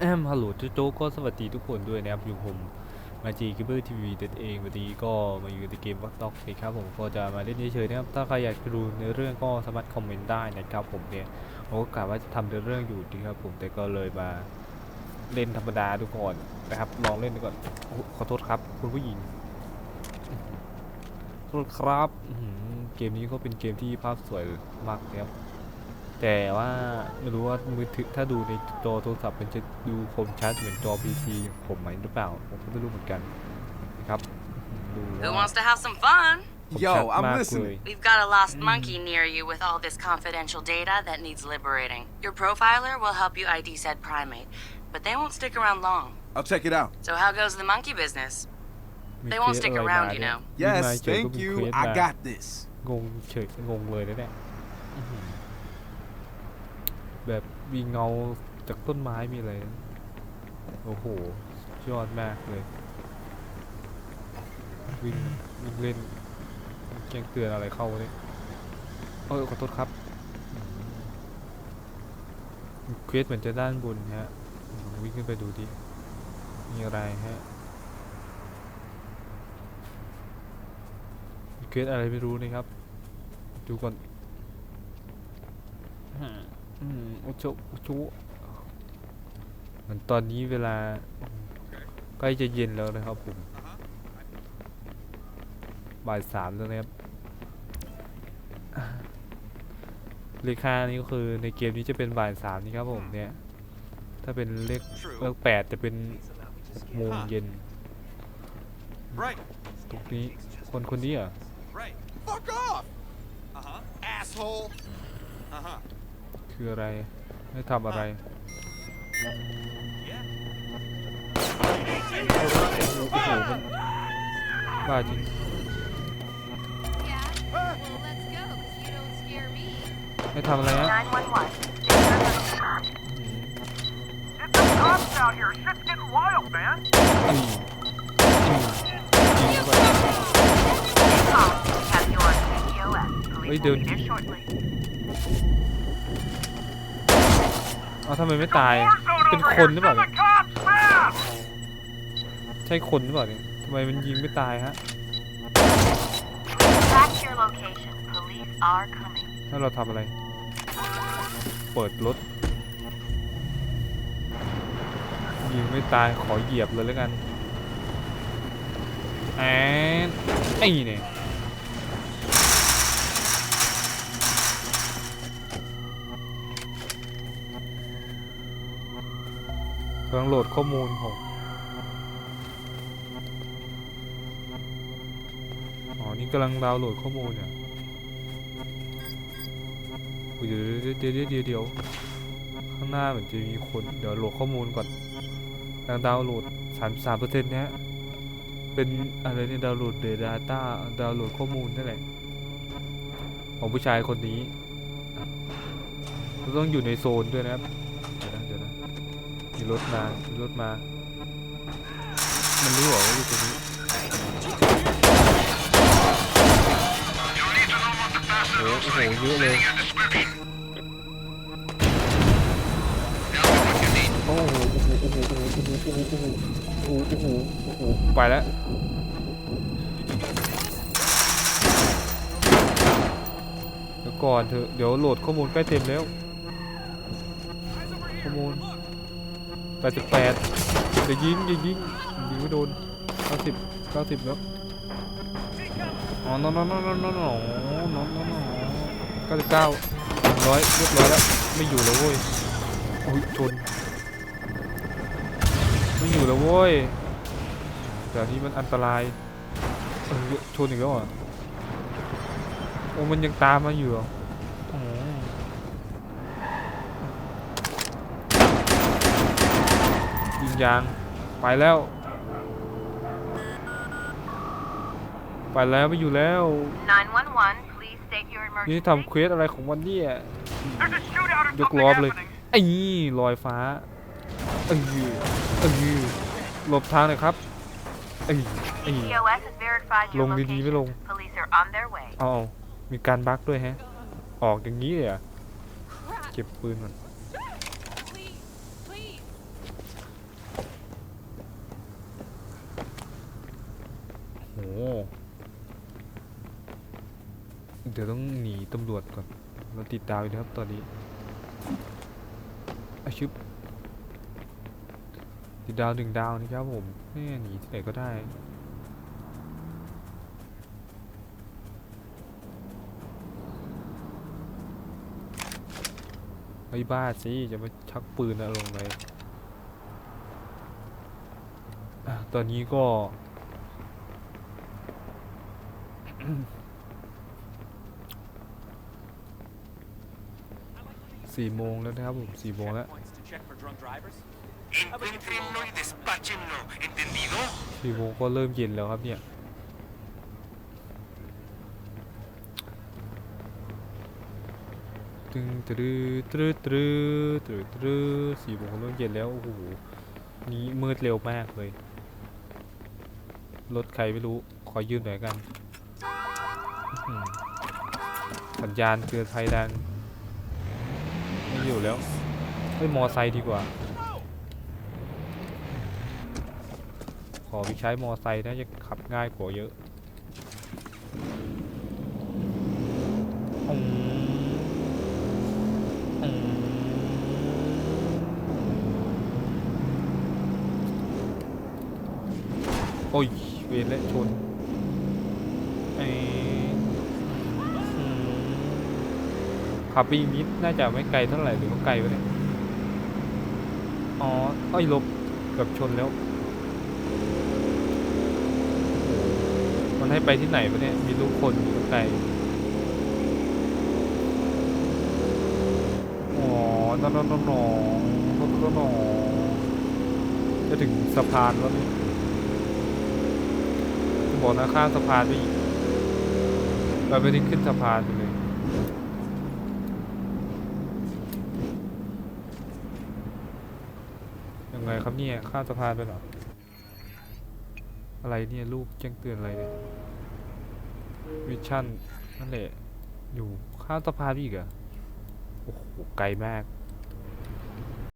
แอมฮัลโหลโจ๊กก็สวัสดีทุกคนด้วยนะครับ อยู่ผมมาจีกิเบอร์ทีวีเด็ดเองวันนี้ก็มาอยู่ในเกมวักต็อกนะครับผมก็จะมาเล่นเฉยๆนะครับ ถ้าใครอยากดูเนื้อเรื่องก็สามารถคอมเมนต์ได้นะครับผมเนี่ยผมก็กะว่าจะทำเนื้อเรื่องอยู่นะครับผมแต่ก็เลยมาเล่นธรรมดาดูก่อนนะครับ ลองเล่นดูก่อนโอ้ขอโทษครับ คุณผู้หญิงขอโทษครับอื้อหือเกมนี้ก็เป็นเกมที่ภาพสวยมากนะครับ แต่ว่าไม่รู้ว่ามือถือถ้าดูในจอโทรศัพท์มันจะดูคมชัดเหมือนจอ PC ผมไหมหรือเปล่า ผมก็ไม่รู้เหมือนกันนะครับดู Who ว่า wants to have some fun? คม Yo, ชัด I'm มากเลย listening. We've got a lost monkey near you with all this confidential data that needs liberating. Your profiler will help you ID said primate, but they won't stick around long. I'll check it out. So how goes the monkey business? มี They won't เควส stick อะไร around, มา you เนี่ย know. วิ่งมา Yes, เฉยก็ thank มี you. เควส I มา got this. งงเฉยงงเลยนะเนี่ยอื้อหือแบบ มีเงาจากต้นไม้มีอะไร โอ้โหยอดมากเลยวิ่งวิ่งเล่นแจ้งเตือนอะไรเข้าเนี่ยเออขอโทษครับเควสเหมือนจะด้านบนฮะวิ่งขึ้นไปดูดิมีอะไรฮะเควสอะไรไม่รู้นะครับ ดูก่อน อืมอืมโอโชโอโชเหมือนตอนนี้เวลาใกล้จะเย็นแล้วนะครับผมบ่ายสามแล้วนะครับเลขานี่ก็คือในเกมนี้จะเป็นบ่ายสามนี่ครับผมเนี่ย ถ้าเป็นเลขเลขแปดจะเป็นหกโมงเย็นตรงนี้คนคนนี้เหรอะ right. Fuck off! Uh huh. Asshole. Uh huh. คืออะไรไม่ทำอะไร Yeah. โอ้โหมันบ้าจริง Yeah? Well, let's go, because you don't scare me. ไม่ทำอะไรฮะ 911. Get the cops out here. Shit's getting wild, man. อืมอืมยิงเข้าไป Have you on TOS. Police What are you will doing? be there shortly. เอาทำไมไม่ตาย เป็นคนหรือเปล่าเนี่ยใช่คนหรือเปล่าเนี่ยทำไมมันยิงไม่ตายฮะ ถ้าเราทำอะไร เปิดรถ ยิงไม่ตายขอเหยียบเลยแล้วกันแอนไอ้เนี่ย กำลังโหลดข้อมูลผมอ๋อ นี่กำลังดาวน์โหลดข้อมูลเนี่ยอุ๊ยเดี๋ยวเดี๋ยวเดี๋ยวเดี๋ยวเดี๋ยวข้างหน้าเหมือนจะมีคน เดี๋ยวโหลดข้อมูลก่อนกำลังดาวน์โหลดสามสามเปอร์เซ็นต์นะเป็นอะไรเนี่ยดาวน์โหลดเดต้าดาวน์โหลดข้อมูลนั่นแหละของผู้ชายคนนี้เราต้องอยู่ในโซนด้วยนะครับ มีรถมา มีรถมา มันรู้เหรอว่าอยู่ตรงนี้โอ้โหโอ้โหเยอะเลยโอ้โหโอ้โห โอ้โห โอ้โห โอ้โห โอ้โห โอ้โห โอ้โห โอ้โห โอ้โห ไปแล้วเดี๋ยวก่อนเถอะ เดี๋ยวโหลดข้อมูลใกล้เต็มแล้วข้อมูล ปดสิบแปดอย่ายิงยิงยิงยิงไม่โดนเก้าสิบเก้าสิบแล้วอ๋อนอนนอนนอนนอนนอนนอนนอนเก้าสิบเก้าร้อยเรียบร้อยแล้วไม่อยู่แล้วเว้ยโอ้ยชนไม่อยู่แล้วเว้ยแต่นี้มันอันตรายชนอีกแล้วอะโอ้มันยังตามมาอยู่ ยิงยางไปแล้ว ไปแล้วไม่อยู่แล้ว 911. Please state your นี่ emergency. ทำเควสอะไรของวันเนี่ย There's a shootout or ยก something ล้อไปเลย happening. ไอ้นี่ลอยฟ้าเออเออหลบทางหน่อยครับไอ้ไอ้ TOS has verified your ลงดีๆไม่ลง location. Police are on their way. เอาเอามีการบั๊กด้วยแฮะ ออกอย่างนี้เลยเหรอะเก็บปืนก่อน เดี๋ยวต้องหนีตำรวจก่อน เราติดดาวอยู่นะครับตอนนี้อาชึบติดดาวหนึ่งดาวนะครับผมเนี่ยหนีที่ไหนก็ได้ไอ้บ้าสิจะมาชักปืนอะลงเลยตอนนี้ก็ สี่โมงแล้วนะครับผมสี่โมงแล้ว Checkpoints to check for drunk drivers. Encuéntrenlo y despáchenlo, ¿entendido? สี่โมงก็เริ่มเย็นแล้วครับเนี่ยตึงตรึตรึตรึตรึตรึสี่โมงเริ่มเย็นแล้ว โอ้โห นี้มืดเร็วมากเลย รถใครไม่รู้ ขอยืมหน่อยกันอื้อหือ สัญญาณเตือนภัยดังไม่อยู่แล้วเฮ้ยมอไซค์ดีกว่า ขอไปใช้มอไซค์น่าจะขับง่ายกว่าเยอะโอ้ย เวรและชนเอ้ยอืม ขับไปอีกนิดน่าจะไม่ไกลเท่าไหร่หรือว่าไกลวะเนี่ยอ๋อเอ้ยลบเกือบชนแล้ว มันให้ไปที่ไหนวะเนี่ย มีลูกคนอยู่ข้าไกลอ๋อนอนนอนนอนนอนนอนอนจะถึงสะพานแล้วนี่จะบอกนะข้ามสะพานไปอีกเราไม่ได้ขึ้นสะพานไปเล ยังไงครับเนี่ยข้ามสะพานไปเหรอ อะไรเนี่ยลูกแจ้งเตือนอะไรเนี่ยวิชั่นนั่นแหละอยู่ข้ามสะพานอีกเหรอะโอ้โหไกลมาก